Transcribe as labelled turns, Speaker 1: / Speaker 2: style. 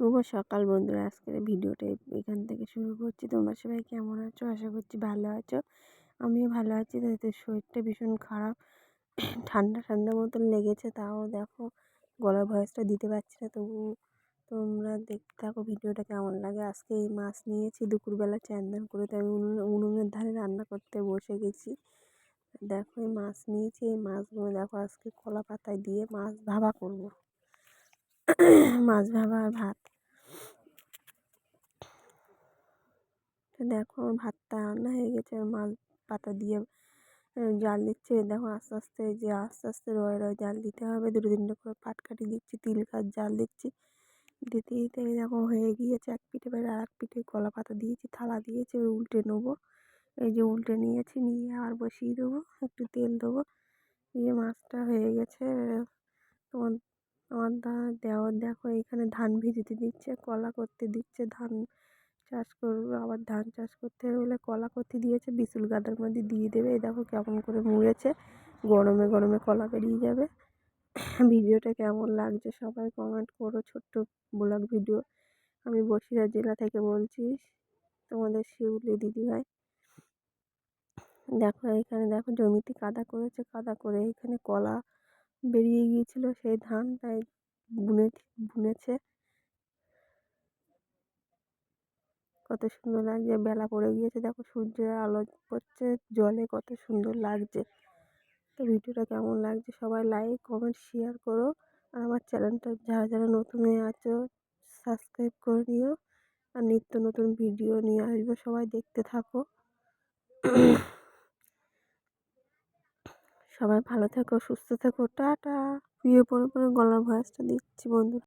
Speaker 1: শুভ সকাল বন্ধুরা। আজকের ভিডিওটা এখান থেকে শুরু করছি। তোমরা সবাই কেমন আছো? আশা করছি ভালো আছো। আমিও ভালো আছি। তাতে শরীরটা ভীষণ খারাপ। ঠান্ডা ঠান্ডা মতন লেগেছে। তাও দেখো, গলার ভয়েসটা দিতে পারছি না। তবু তোমরা দেখতে থাকো ভিডিওটা কেমন লাগে। আজকে এই মাছ নিয়েছি। দুপুরবেলা চ্যান করে তো আমি উনুনের ধারে রান্না করতে বসে গেছি। দেখো এই মাছ নিয়েছি। এই মাছগুলো দেখো আজকে কলা পাতায় দিয়ে মাছ ভাবা করব। মাছ ভাবা আর ভাত। দেখো ভাতটা রান্না হয়ে গেছে মাছ পাতা দিয়ে জাল দিচ্ছে। দেখো আস্তে আস্তে যে আস্তে আস্তে রয়ে রয়ে জাল দিতে হবে। দুটো তিনটে করে পাটকাঠি দিচ্ছি, তিল কাঠ জাল দিচ্ছি। দিতে দিতে দেখো হয়ে গিয়েছে এক পিঠে বেড়ে আর এক পিঠে কলা পাতা দিয়েছি, থালা দিয়েছি উল্টে নেব। এই যে উল্টে নিয়েছি, নিয়ে আর বসিয়ে দেবো, একটু তেল দেবো। দিয়ে মাছটা হয়ে গেছে তোমার আমার দা দেওয়ার দেখো এখানে ধান ভিজিতে দিচ্ছে, কলা করতে দিচ্ছে, ধান চাষ করবে, আবার ধান চাষ করতে হলে কলা করতে দিয়েছে বিচুল গাদার মধ্যে দিয়ে দেবে, এই দেখো কেমন করে মুড়েছে, গরমে গরমে কলা বেরিয়ে যাবে। ভিডিওটা কেমন লাগছে সবাই কমেন্ট করো, ছোট্ট ব্লগ ভিডিও। আমি বসিরহাট জেলা থেকে বলছি, তোমাদের শিউলি দিদিভাই। দেখো এখানে দেখো জমিতে কাদা করেছে, কাদা করে এখানে কলা বেরিয়ে গিয়েছিল সেই ধান তাই বুনে বুনেছে। কত সুন্দর লাগছে, বেলা পড়ে গিয়েছে, দেখো সূর্যের আলো পড়ছে, জলে কত সুন্দর লাগছে। তো ভিডিওটা কেমন লাগছে সবাই লাইক কমেন্ট শেয়ার করো। আর আমার চ্যানেলটা যারা যারা নতুন হয়ে আছো সাবস্ক্রাইব করে নিও। আর নিত্য নতুন ভিডিও নিয়ে আসব, সবাই দেখতে থাকো। সবাই ভালো থেকো সুস্থ থেকো টাটা। বিয়ে পরে পরে গলার ভয়েসটা দিচ্ছি বন্ধুরা।